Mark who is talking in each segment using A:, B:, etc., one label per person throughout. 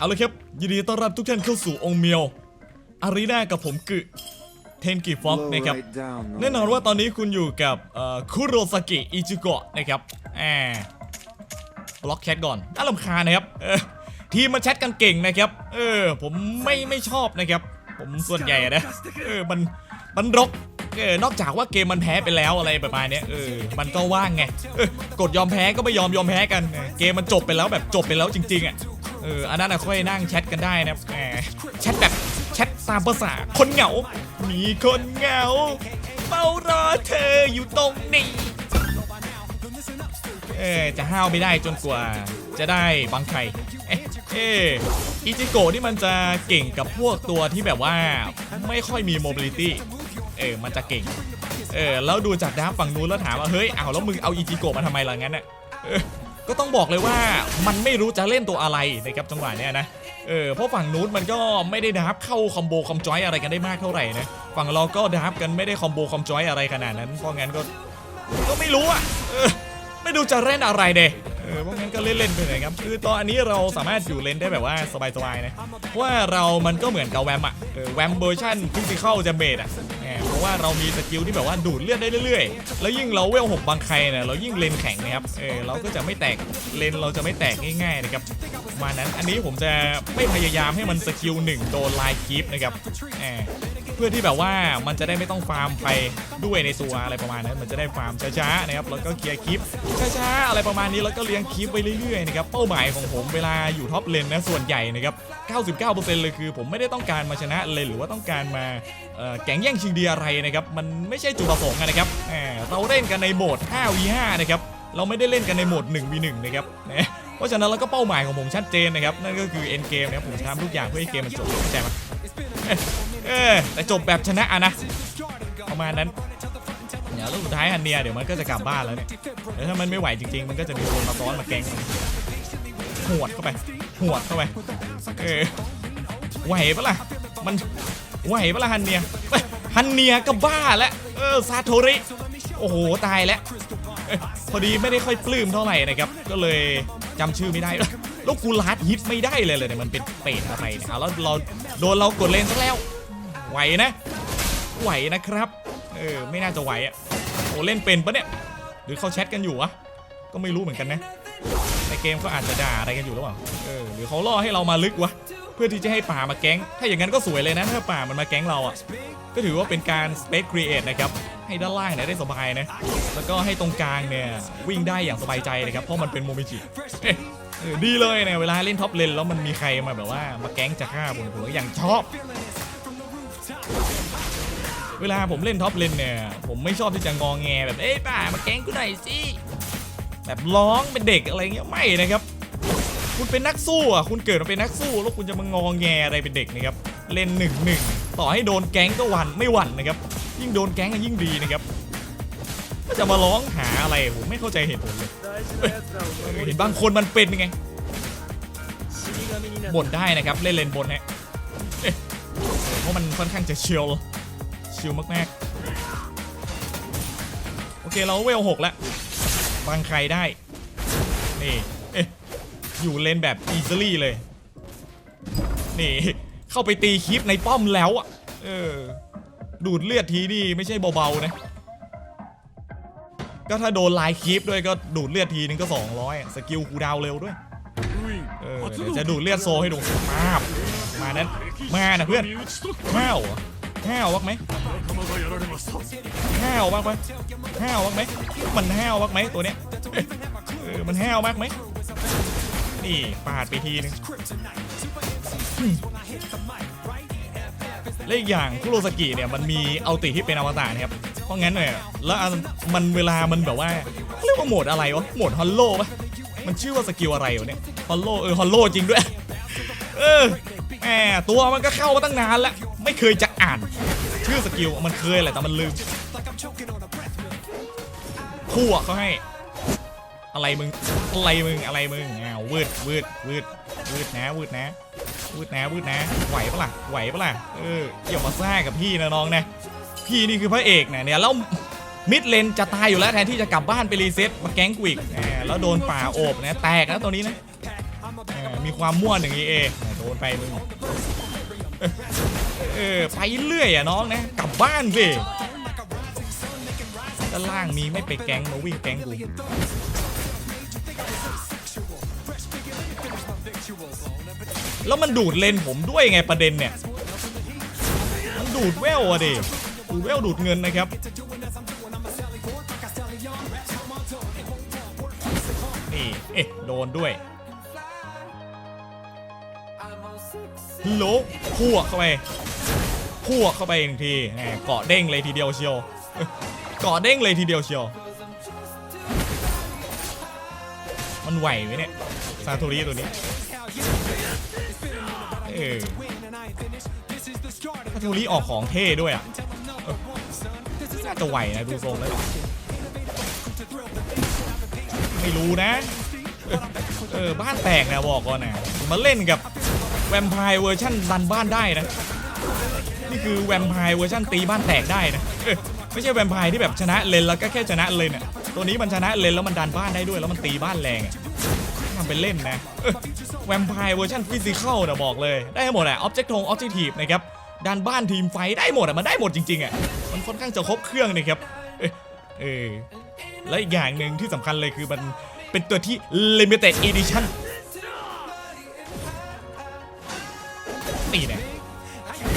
A: เอาเลยครับยินดีต้อนรับทุกท่านเข้าสู่องค์เมียวอารีนากับผมกึเทนกิฟ็อก
B: Slow
A: นะครับ
B: right down, no
A: แน่นอนว่าตอนนี้คุณอยู่กับเอ่อคุโรซากิอิจิโกะนะครับแอบบล็อกแชทก่อนน่ารำคาญนะครับเออทีมมันแชทกันเก่งนะครับ เออ ผมไม่ไม่ชอบนะครับ ผมส่วนใหญ่อะนะเออมันมันรกเออนอกจากว่าเกมมันแพ้ไปแล้วอะไรประมาณเนี้ยเออมันก็ว่างไงเออกดยอมแพ้ก็ไม่ยอมยอมแพ้กันเออเกมมันจบไปแล้วแบบจบไปแล้วจริงๆอะ เอออันนั้นอะค่อยนั่งแชทกันได้นะแหมแชทแบบแชทตามภาษาคนเหงา มีคนเหงาเฝ้ารอเธออยู่ตรงนี้เออจะห้าวไม่ได้จนกว่าจะได้บางใครเอ๊ะเอ๊ะอิจิโกะนี่มันจะเก่งกับพวกตัวที่แบบว่าไม่ค่อยมีโมบิลิตี้เออมันจะเก่งเออแล้วดูจากด้านฝั่งนู้นแล้วถามว่าเฮ้ยอ้าวแล้วมึงเอาอิจิโกะมาทำไมล่ะงั้นน่ะ ก็ต้องบอกเลยว่ามันไม่รู้จะเล่นตัวอะไรนะครับจังหวะเนี้ยนะเออเพราะฝั่งนู้นมันก็ไม่ได้ดับเข้าคอมโบคอมจอยอะไรกันได้มากเท่าไหร่นะฝั่งเราก็ดับกันไม่ได้คอมโบคอมจอยอะไรขนาดนั้นเพราะงั้นก็ก็ไม่รู้อะเออไม่ดูจะเล่นอะไรเดเออเพราะงั้นก็เล่นๆไปเลยครับ คือตอนอันนี้เราสามารถอยู่เลนได้แบบว่าสบายๆนะเพราะว่าเรามันก็เหมือนกับแวมอะเออแวมเวอร์ชันฟิสิกอลจะเมดอะแหมเพราะว่าเรามีสกิลที่แบบว่าดูดเลือดได้เรื่อยๆ แล้วยิ่งเราเวลหกบางใครเนี่ยเรายิ่งเลนแข็งนะครับ เออเราก็จะไม่แตกเลนเราจะไม่แตกง่ายๆนะครับมานั้นอันนี้ผมจะไม่พยายามให้มันสกิลหนึ่งโดนไลน์คีปนะครับแหมเพื่อที่แบบว่ามันจะได้ไม่ต้องฟาร์มไปด้วยในตัวอะไรประมาณนั้นมันจะได้ฟาร์มช้าๆนะครับแล้วก็เคลียร์คลิปช้าๆอะไรประมาณนี้แล้วก็เลี้ยงคลิปไปเรื่อยๆนะครับเป้าหมายของผมเวลาอยู่ท็อปเลนนะส่วนใหญ่นะครับ99%เลยคือผมไม่ได้ต้องการมาชนะเลนหรือว่าต้องการมาแข่งแย่งชิงดีอะไรนะครับมันไม่ใช่จุดประสงค์นะครับเราเล่นกันในโหมด 5v5 นะครับเราไม่ได้เล่นกันในโหมด 1v1 นะครับนะเพราะฉะนั้นแล้วก็เป้าหมายของผมชัดเจนนะครับนั่นก็คือ end game นะครับผมจะทำทุกอย่างเพื่อให้เกมมันจบเข้าใจไหม เออแต่จบแบบชนะอะนะประมาณนั้นเดี๋ยวล้วสุดท้ายฮันเนียเดี๋ยวมันก็จะกลับบ้านแล้วเนี่ยเดี๋ยวถ้ามันไม่ไหวจริง ๆ มันก็จะมีคนมาซ้อนมาแกงหวดเข้าไปหวดเข้าไปเออไหวปะล่ะมันไหวปะล่ะฮันเนียฮันเนียก็บ้าแล้วเออซาโทริโอ้โหตายแล้วพอดีไม่ได้ค่อยปลื้มเท่าไหร่นะครับ ก็เลยจำชื่อไม่ได้แล้วกูลาดฮิตไม่ได้เลยเลยเนี่ยมันเป็นเป็ดอะไรเนี่ยเอาแล้วเราโดนเรากดเลนซะแล้ว ไหวนะ ไหวนะครับ เออ ไม่น่าจะไหวอะโอ้เล่นเป็นปะเนี่ย หรือเขาแชทกันอยู่วะ ก็ไม่รู้เหมือนกันนะ ในเกมเขาอาจจะด่าอะไรกันอยู่หรือเปล่า เออ หรือเขาล่อให้เรามาลึกวะ เพื่อที่จะให้ป่ามาแก๊ง ถ้าอย่างนั้นก็สวยเลยนะ ถ้าป่ามันมาแก๊งเราอะ ก็ถือว่าเป็นการ space create นะครับให้ด้านล่างเนี่ยได้สบายนะ แล้วก็ให้ตรงกลางเนี่ยวิ่งได้อย่างสบายใจนะครับ เพราะมันเป็นโมมิจิเออดีเลยเนี่ยเวลาเล่นท็อปเลนแล้วมันมีใครมาแบบว่ามาแก๊งจะฆ่าผมผมก็อย่างชอบ เวลาผมเล่นท็อปเลนเนี่ย ผมไม่ชอบที่จะงองแงแบบ เอ้ยป่ามาแก๊งกูหน่อยสิ แบบร้องเป็นเด็กอะไรเงี้ยไม่นะครับ คุณเป็นนักสู้อะคุณเกิดมาเป็นนักสู้แล้วคุณจะมางองแงอะไรเป็นเด็กนะครับ เล่นหนึ่งหนึ่งต่อให้โดนแก๊งก็หวั่นไม่หวั่นนะครับ ยิ่งโดนแก๊งก็ยิ่งดีนะครับก็จะมาร้องหาอะไรผมไม่เข้าใจเหตุผลเลยเห็นบางคนมันเป็นไงบ่นได้นะครับเล่นเลนบนฮะ เพราะมันค่อนข้างจะชิลชิลมากๆ โอเคเราเวลหกแล้วบางใครได้ นี่ เอ๊ะ อยู่เลนแบบอีซ l y เลย นี่ เข้าไปตีคลิปในป้อมแล้วอะ เออ ดูดเลือดทีนี่ไม่ใช่เบาๆนะ ก็ถ้าโดนลน์คลิปด้วยก็ดูดเลือดทีนึงก็ 200อะสกิลคูดาวเร็วด้วย เออจะดูดเลือดโซให้ดูมาบ มานั้นมานะเพื่อนห้าวเหรอห้าววักไหมห้าวมากไหมห้าวมากไหมมันห้าวมากไหมตัวเนี้ยเออมันห้าวมากไหมนี่ปาดไปทีนึงและอีกอย่างคุโรสกิเนี่ยมันมีอัลติที่เป็นอวตารนะครับเพราะงั้นเนี่ยแล้วมันเวลามันแบบว่าเขาเรียกว่าโหมดอะไรวะโหมดฮอลโลปะมันชื่อว่าสกิลอะไรวะเนี่ยฮอลโลเออฮอลโลจริงด้วย เออ แหมตัวมันก็เข้ามาตั้งนานแล้ว ไม่เคยจะอ่าน ชื่อสกิลมันเคยแหละแต่มันลืมคู่อะเขาให้ อะไรมึงอะไรมึงอะไรมึงอ้าววืดวืดวืดวืดนะวืดนะวืดนะวืดนะไหวปะล่ะไหวปะล่ะเอออย่ามาซ่ากับพี่นะน้องนะพี่นี่คือพระเอกนะเนี่ยแล้วมิดเลนจะตายอยู่แล้วแทนที่จะกลับบ้านไปรีเซ็ตมาแก๊งกูอีกแล้วโดนป่าโอบนะแตกนะตัวนี้นะมีความม่วนอย่างนี้เอง นไปมึงเออไปเรื่อยอะน้องนะกลับบ้านสิด้านล่างมีไม่ไปแก๊งมาวิ่งแก๊งกูแล้วมันดูดเลนผมด้วยไงประเด็นเนี่ยมันดูดเวลอะดิดูดเวลดูดเงินนะครับนี่เอ๊ะโดนด้วย ลโหลพัวกเข้าไปพวกเข้าไปหนึ่งทีแหมเกาะเด้งเลยทีเดียวเชียวเกาะเด้งเลยทีเดียวเชียว มันไหวไหมเนี่ยซาโทริตัวนี้เออซาโทริออกของเท่ด้วยอะน่าจะไหวนะดูทรงแล้วไม่รู้นะ เออบ้านแตกนะบอกก่อนนะมาเล่นกับ แวมไพร์เวอร์ชันดันบ้านได้นะ นี่คือแวมไพร์เวอร์ชันตีบ้านแตกได้นะเออไม่ใช่แวมไพร์ที่แบบชนะเลนแล้วก็แค่ชนะเลนอะตัวนี้มันชนะเลนแล้วมันดันบ้านได้ด้วยแล้วมันตีบ้านแรงอะทำเป็นเล่นนะเออแวมไพร์เวอร์ชันฟิสิกอลนะบอกเลยได้หมดอะออบเจกต์ทงออบเจกตีฟนะครับดันบ้านทีมไฟได้หมดอะมันได้หมดจริงๆอะมันค่อนข้างจะครบเครื่องนะครับเออเออและอีกอย่างหนึ่งที่สำคัญเลยคือมันเป็นตัวที่ limited edition นี่เนี่ย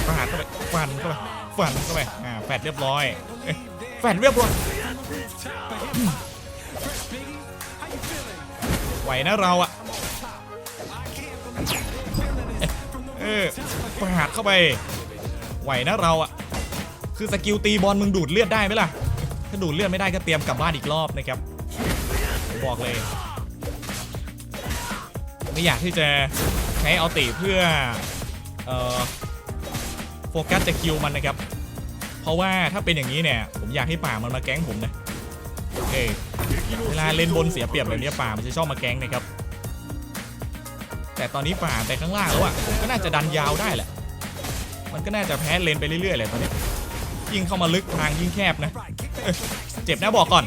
A: ฟาดเข้าไปฟันเข้าไปฟันเข้าไปอ่าแฟดเรียบร้อยเอ๊ะแฟดเรียบร้อยไหวนะเราอะเออฟาดเข้าไป ไหวนะเราอะคือสกิลตีบอลมึงดูดเลือดได้ไหมล่ะ ถ้าดูดเลือดไม่ได้ก็เตรียมกลับบ้านอีกรอบนะครับ บอกเลย ไม่อยากที่จะใช้เอาติเพื่อ โฟกัสจะคิวมันนะครับ เพราะว่าถ้าเป็นอย่างนี้เนี่ย ผมอยากให้ป่ามันมาแก๊งผมนะโอเคเวลาเล่นบนเสียเปรียบแบบนี้ป่ามันจะชอบมาแก๊งนะครับ แต่ตอนนี้ป่าไปข้างล่างแล้วอะผมก็น่าจะดันยาวได้แหละ มันก็น่าจะแพ้เลนไปเรื่อยๆเลยตอนนี้ ยิ่งเข้ามาลึกทางยิ่งแคบนะ เจ็บนะบอกก่อน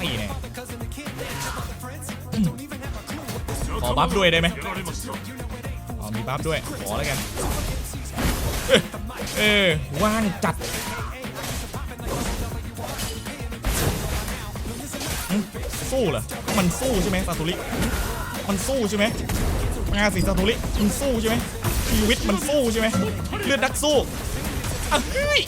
A: นี่ไงอืมขอบัฟด้วยได้ไหม บัฟด้วย ขอแล้วกัน เอ้ยเออว่างจัดอืมสู้เหรอ มันสู้ใช่ไหมซาตุริมันสู้ใช่ไหมมาสิซาตุริมันสู้ใช่ไหมชีวิตมันสู้ใช่ไหมเลือดนักสู้อะเฮ้ย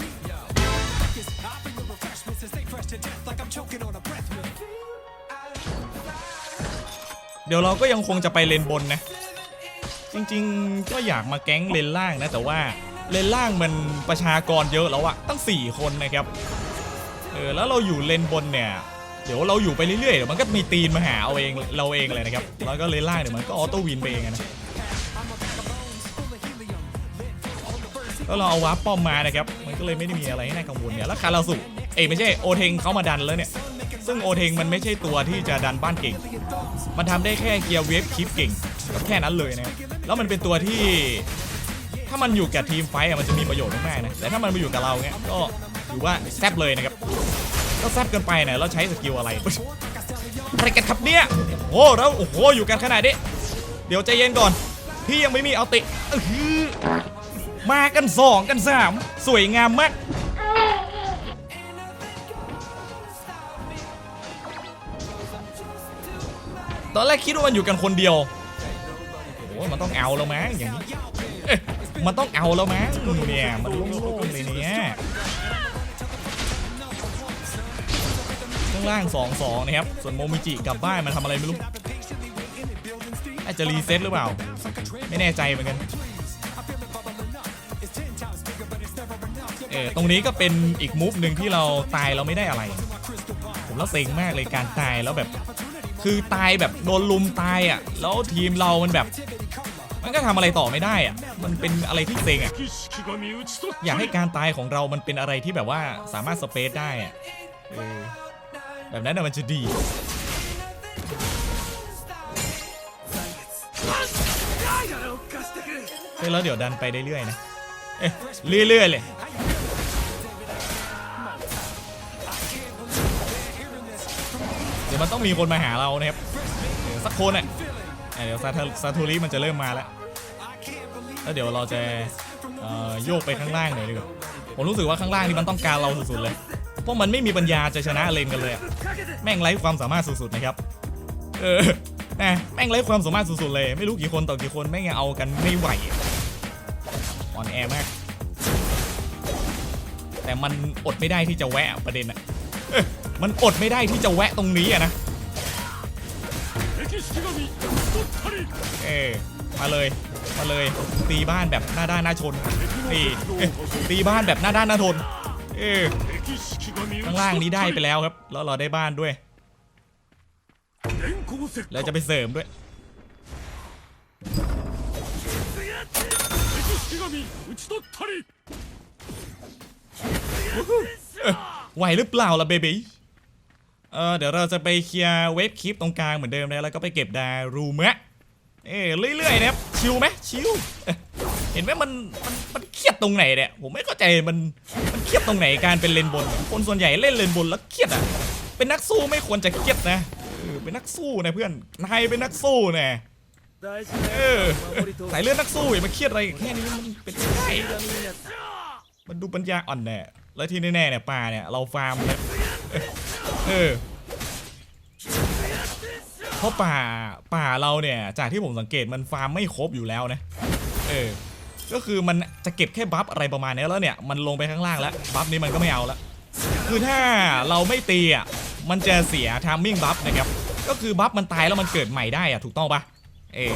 A: เดี๋ยวเราก็ยังคงจะไปเลนบนนะ จริงๆ ก็อยากมาแก๊งเลนล่างนะ แต่ว่าเลนล่างมันประชากรเยอะแล้วอะตั้ง 4 คนนะครับเออแล้วเราอยู่เลนบนเนี่ยเดี๋ยวเราอยู่ไปเรื่อยๆเดี๋ยวมันก็มีตีนมาหาเอาเองเราเองเลยนะครับแล้วก็เลนล่างเดี๋ยวมันก็ออโต้วินไปเองนะแล้วเราเอาวาร์ปป้อมมานะครับมันก็เลยไม่ได้มีอะไรให้น่ากังวลเนี่ยแล้วคาราสุเอ้ไม่ใช่โอเทงเขามาดันแล้วเนี่ยซึ่งโอเทงมันไม่ใช่ตัวที่จะดันบ้านเก่ง มันทำได้แค่เกียร์เวฟคลิปเก่งก็แค่นั้นเลยนะครับ แล้วมันเป็นตัวที่ ถ้ามันอยู่กับทีมไฟมันจะมีประโยชน์มากๆนะแต่ถ้ามันมาอยู่กับเราเงี้ยก็ถือว่าแซบเลยนะครับก็แซบเกินไปนะแล้วใช้สกิลอะไรอะไรกันครับเนี่ยโอ้โหแล้วโอ้โหอยู่กันขนาดนี้เดี๋ยวใจเย็นก่อนพี่ยังไม่มีเอาติมากันสองกันสามสวยงามมากตอนแรกคิดว่ามันอยู่กันคนเดียว มันต้องเอาแล้วมั้งอย่างนี้มันต้องเอาแล้วมั้งเนี่ยมันโล่งๆเลยเนี่ยข้างล่าง2อสองนะครับส่วนโมมิจิกลับบ้านมันทำอะไรไม่รู้อาจจะรีเซ็ตหรือเปล่า ไม่แน่ใจเหมือนกันเออตรงนี้ก็เป็นอีกมูฟหนึ่งที่เราตายเราไม่ได้อะไร ผมแล้วเซ็งมากเลยการตายแล้วแบบ คือตายแบบโดนลุมตายอะแล้วทีมเรามันแบบ ก็ทำอะไรต่อไม่ได้อะมันเป็นอะไรที่เซ็งอะอยากให้การตายของเรามันเป็นอะไรที่แบบว่าสามารถสเปซได้อะแบบนั้นนะมันจะดีเฮ้ยแล้วเดี๋ยวดันไปเรื่อยๆนะเอ๊ะเรื่อยๆเลยเดี๋ยวมันต้องมีคนมาหาเรานะครับสักคนอะอะเดี๋ยวซาทาซาทูริมันจะเริ่มมาแล้ว แล้วเดี๋ยวเราจะโยกไปข้างล่างหน่อยดีกว่าผมรู้สึกว่าข้างล่างนี่มันต้องการเราสุดๆเลยเพราะมันไม่มีปัญญาจะชนะเลนกันเลยแม่งไร้ความสามารถสุดๆนะครับเออนะแม่งไร้ความสามารถสุดๆเลยไม่รู้กี่คนต่อกี่คนแม่งยังเอากันไม่ไหวอ่อนแอมากแต่มันอดไม่ได้ที่จะแวะประเด็นอะมันอดไม่ได้ที่จะแวะตรงนี้อะนะเออ มาเลย มาเลย ตีบ้านแบบหน้าด้านหน้าชนนี่ตีบ้านแบบหน้าด้านหน้าทนเออข้างล่างนี้ได้ไปแล้วครับ แล้วเราได้บ้านด้วย แล้วจะไปเสริมด้วยไหวหรือเปล่าล่ะเบบี้เออเดี๋ยวเราจะไปเคลียร์เวฟคลิปตรงกลางเหมือนเดิมนะแล้วก็ไปเก็บดารูมะ เอ้เรื่อยๆนะครับชิลไหมชิลเห็นไหมมันมันมันเครียดตรงไหนเนี่ยผมไม่เข้าใจมันมันเครียดตรงไหนการเป็นเลนบน คนส่วนใหญ่เล่นเลนบนแล้วเครียดอะเป็นนักสู้ไม่ควรจะเครียดนะเออเป็นนักสู้นะเพื่อนนายเป็นนักสู้นะเออสายเลือดนักสู้อย่ามาเครียดอะไรแค่นี้มันเป็นไปได้มันดูปัญญาอ่อนแน่แล้วที่แน่ๆเนี่ยป่าเนี่ยเราฟาร์มเนะเออ เพราะป่าป่าเราเนี่ย จากที่ผมสังเกตมันฟาร์มไม่ครบอยู่แล้วนะเออก็คือมันจะเก็บแค่บัฟอะไรประมาณนี้แล้วเนี่ยมันลงไปข้างล่างแล้วบัฟนี้มันก็ไม่เอาแล้วคือถ้าเราไม่ตีอะมันจะเสียทามมิ่งบัฟนะครับก็คือบัฟมันตายแล้วมันเกิดใหม่ได้อะถูกต้องปะเออ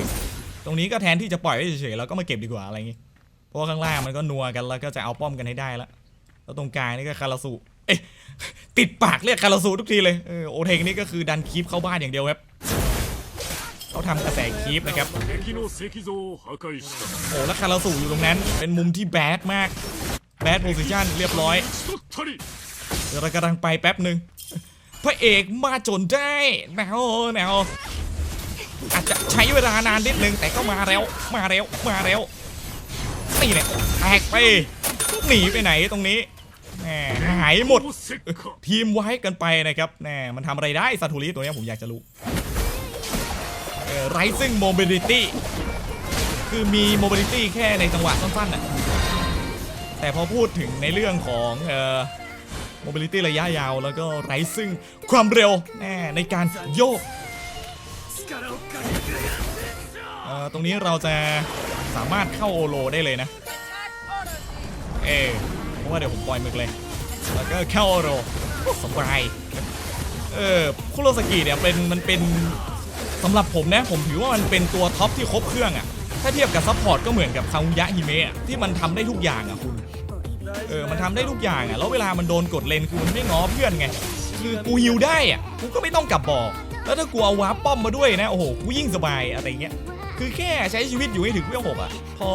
A: ตรงนี้ก็แทนที่จะปล่อยไว้เฉยๆเราก็มาเก็บดีกว่าอะไรอย่างงี้เพราะว่าข้างล่างมันก็นัวกันแล้วก็จะเอาป้อมกันให้ได้แล้วแล้วตรงกลางนี่ก็คาราสุเอ ติดปากเรียกคาราซูทุกทีเลยโอเทงนี่ก็คือดันคีปเข้าบ้านอย่างเดียวครับเขาทำกระแสคีปนะครับ โอ้แล้วคาราซูอยู่ตรงนั้น เป็นมุมที่แบดมาก แบดโพซิชันเรียบร้อย เดี๋ยวเรากำลังไปแป๊บหนึ่ง พระเอกมาจนได้แนวแนวอาจจะใช้เวลานานนิดนึง แต่ก็มาแล้ว มาแล้ว มาแล้ว นี่แหละแตกไป หนีไปไหนตรงนี้ แหมหายหมด ทีมไว้กันไปนะครับแหมมันทำอะไรได้ซาทูริตัวนี้ผมอยากจะรู้ไรซิ่งโมบิลิตี้คือมีโมบิลิตี้แค่ในจังหวะสั้นๆน่ะแต่พอพูดถึงในเรื่องของโมบิลิตี้ระยะยาว แล้วก็ไรซิ่งความเร็วแน่ในการโยกตรงนี้เราจะสามารถเข้าโอโลได้เลยนะ เอ ว่าเดี๋ยวผมปล่อยมึกเลย แล้วก็เข้าโอโรสบายเออคุโรสกิเนี่ยเป็นมันเป็นสำหรับผมนะผมถือว่ามันเป็นตัวท็อปที่ครบเครื่องอะ่ะถ้าเทียบกับซัพพอร์ตก็เหมือนกับคาวุยะฮิเมะที่มันทำได้ทุกอย่างอะ่ะคุณเออมันทำได้ทุกอย่างอะ่ะแล้วเวลามันโดนกดเลนคือมันไม่ง้อเพื่อนไงคือกูฮิวได้อะ่ะกูก็ไม่ต้องกลับบอกแล้วถ้ากูเอาวาร์ปป้อมมาด้วยนะโอ้โหกูยิ่งสบายอะไรเงี้ยคือแค่ใช้ชีวิตอยู่ให้ถึงเวลหกอะพอ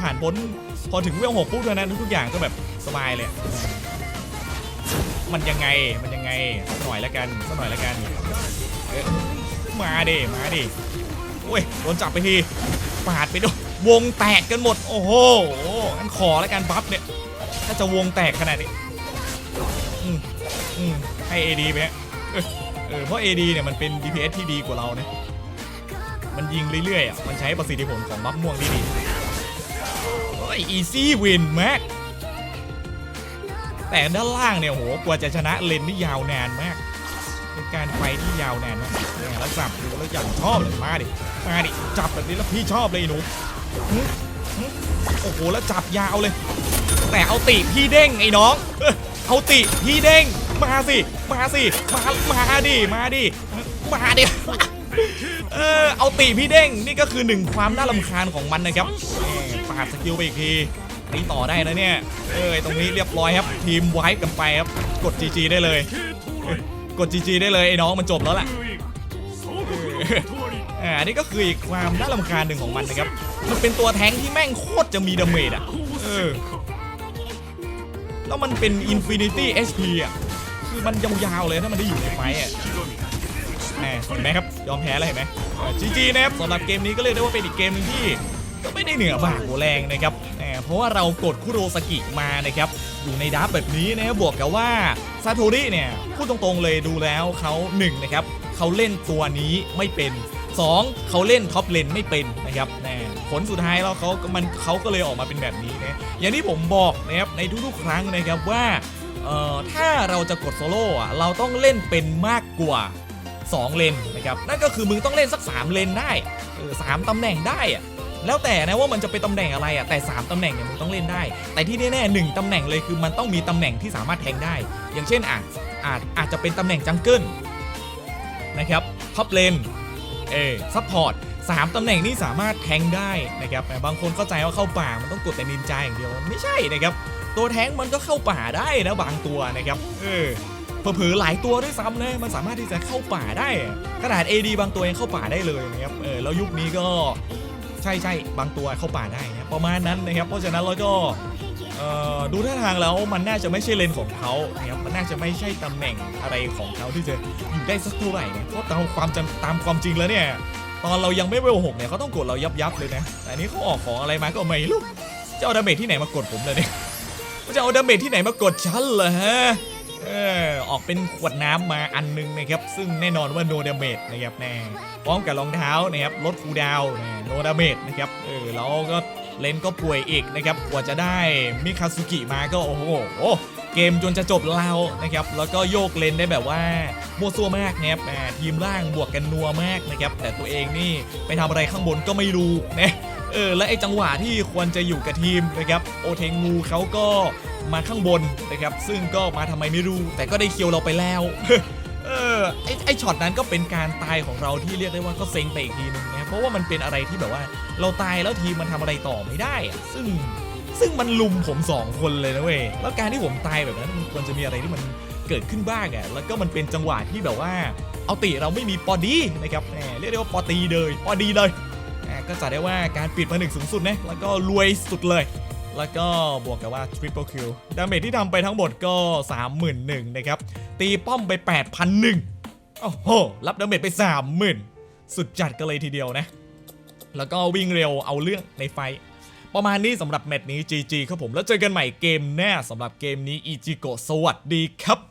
A: ผ่านพ้นพอถึงเวลหกปุ๊บเท่านั้นทุกอย่างก็แบบ สบายเลย มันยังไงมันยังไงสักหน่อยแล้วกันสักหน่อยแล้วกันมาดิมาดิโอ้ยโดนจับไปทีปาดไปด้วยวงแตกกันหมด โอ้โหงั้นขอแล้วกันบัฟเนี่ย ถ้าจะวงแตกขนาดนี้อืมอืมให้ AD ไปฮะเออเออเพราะ AD เนี่ยมันเป็น DPS ที่ดีกว่าเรานะมันยิงเรื่อยๆอะมันใช้ประสิทธิผลของบัฟม่วงที่ดีโอ้ย easy win มาก แต่ด้านล่างเนี่ยโหกว่าจะชนะเลนนี่ยาวนานมาก เป็นการไฟที่ยาวนานมากแล้วจับดูแล้วอย่างชอบเลยมาดิมาดิจับแบบนี้แล้วพี่ชอบเลยหนูโอ้โหแล้วจับยาวเลย แต่เอาติพี่เด้งไอ้น้อง เอาติพี่เด้งมาสิมาสิมามาดิมาดิมาดิเออเอาติพี่เด้งนี่ก็คือหนึ่งความน่ารำคาญของมันนะครับปาดสกิลไปอีกที ตีต่อได้นะเนี่ย เอ้ยตรงนี้เรียบร้อยครับ ทีมไวท์กันไปครับ กด GG ได้เลย กด GG ได้เลยไอ้น้องมันจบแล้ว
B: แหละ
A: อ่านี่ก็คืออีกความน่ารำคาญหนึ่งของมันนะครับ มันเป็นตัวแทงที่แม่งโคตรจะมีดาเมจอะเออแล้วมันเป็นอินฟินิตี้เอสพีอะ คือมันยาวๆเลยถ้ามันได้อยู่ในไฟอะเห็นไหมครับ ยอมแพ้แล้วเห็นไหมจีจีนะครับสำหรับเกมนี้ก็เรียกได้ว่าเป็นอีกเกมนึงที่ ก็ไม่ได้เหนือบ่าหัวแรงนะครับ ราะว่าเรากดคุโรสกิมานะครับอยู่ในดับแบบนี้นะบวกกับว่าซาโทริเนี่ยพูดตรงๆเลยดูแล้วเขาหนึ่งนะครับเขาเล่นตัวนี้ไม่เป็น 2 เขาเล่นท็อปเลนไม่เป็นนะครับแน่ผลสุดท้ายแล้วเขามันเขาก็เลยออกมาเป็นแบบนี้นะอย่างที่ผมบอกนะครับในทุกๆ ครั้งนะครับว่าเอ่อถ้าเราจะกดโซโล่ะเราต้องเล่นเป็นมากกว่า 2 เลนนะครับนั่นก็คือมึงต้องเล่นสัก 3 เลนได้สามตำแหน่งได้อะ แล้วแต่นะว่ามันจะเป็นตำแหน่งอะไรอะแต่ 3ตำแหน่งเนี่ยมึงต้องเล่นได้ แต่ที่แน่ๆหนึ่งตำแหน่งเลยคือมันต้องมีตำแหน่งที่สามารถแทงได้ อย่างเช่นอาจอาจอาจจะเป็นตำแหน่งจังเกิลนะครับท็อปเลนเออซัพพอร์ตสามตำแหน่งนี้สามารถแทงได้นะครับแต่บางคนเข้าใจว่าเข้าป่ามันต้องกดแต่นินจาอย่างเดียวไม่ใช่นะครับ ตัวแทงมันก็เข้าป่าได้นะบางตัวนะครับเออเผลอๆหลายตัวด้วยซ้ำนะมันสามารถที่จะเข้าป่าได้อะขนาด AD บางตัวยังเข้าป่าได้เลยนะครับเออแล้วยุคนี้ก็ ใช่ใช่บางตัวเข้าป่าได้นะประมาณนั้นนะครับ เพราะฉะนั้นเราก็ดูท่าทางแล้วมันน่าจะไม่ใช่เลนของเขานะครับมันน่าจะไม่ใช่ตำแหน่งอะไรของเขาที่จะอยู่ได้สักเท่าไหร่นะเพราะตามความจำตามความจริงแล้วเนี่ยตอนเรายังไม่เวลหกเนี่ยเขาต้องกดเรายับยับเลยนะแต่นี้เขาออกของอะไรมาก็ไม่รู้จะเอาดาเมจที่ไหนมากดผมเลยเนี่ยจะเอาดาเมจที่ไหนมากดฉันเหรอฮะเออออกเป็นขวดน้ำมาอันนึงนะครับซึ่งแน่นอนว่า no damage นะครับแน่ พร้อมกับรองเท้านะครับลดคูดาวน์แน่ no damage นะครับเออแล้วก็เลนก็ป่วยอีกนะครับกว่าจะได้มิคาซุกิมาก็โอ้โหเกมจนจะจบแล้วนะครับแล้วก็โยกเลนได้แบบว่ามั่วซั่วมากนะครับอ่ทีมล่างบวกกันนัวมากนะครับแต่ตัวเองนี่ไปทำอะไรข้างบนก็ไม่รู้นะเออและไอ้จังหวะที่ควรจะอยู่กับทีมนะครับโอเทงงูเขาก็มาข้างบนนะครับซึ่งก็มาทำไมไม่รู้ แต่ก็ได้เคียวเราไปแล้ว ออไอไอช็อตนั้นก็เป็นการตายของเราที่เรียกได้ว่าก็เซ็งไปอีกทีนึงนะเพราะว่ามันเป็นอะไรที่แบบว่าเราตายแล้วทีมมันทำอะไรต่อไม่ได้อะซึ่งซึ่งมันลุมผมสองคนเลยนะเว้ยแล้วการที่ผมตายแบบนั้นมันควรจะมีอะไรที่มันเกิดขึ้นบ้างอะแล้วก็มันเป็นจังหวะที่แบบว่า เอาติเราไม่มีปอดีนะครับแหมเรียกได้ว่าปอตีเลยปอดีเลยก็จะได้ว่าการปิดมาหนึ่งสูงสุดนะแล้วก็รวยสุดเลย แล้วก็บวกกับว่า Triple Q ดาเมจที่ทำไปทั้งหมดก็ 31,000นะครับ ตีป้อมไป 8,001โอ้โห รับดาเมจไป 30,000 สุดจัดกันเลยทีเดียวนะ แล้วก็วิ่งเร็วเอาเรื่องในไฟ ประมาณนี้สำหรับแมตช์นี้ GG ครับผม แล้วเจอกันใหม่เกมหน้าสำหรับเกมนี้อิจิโกสวัสดีครับ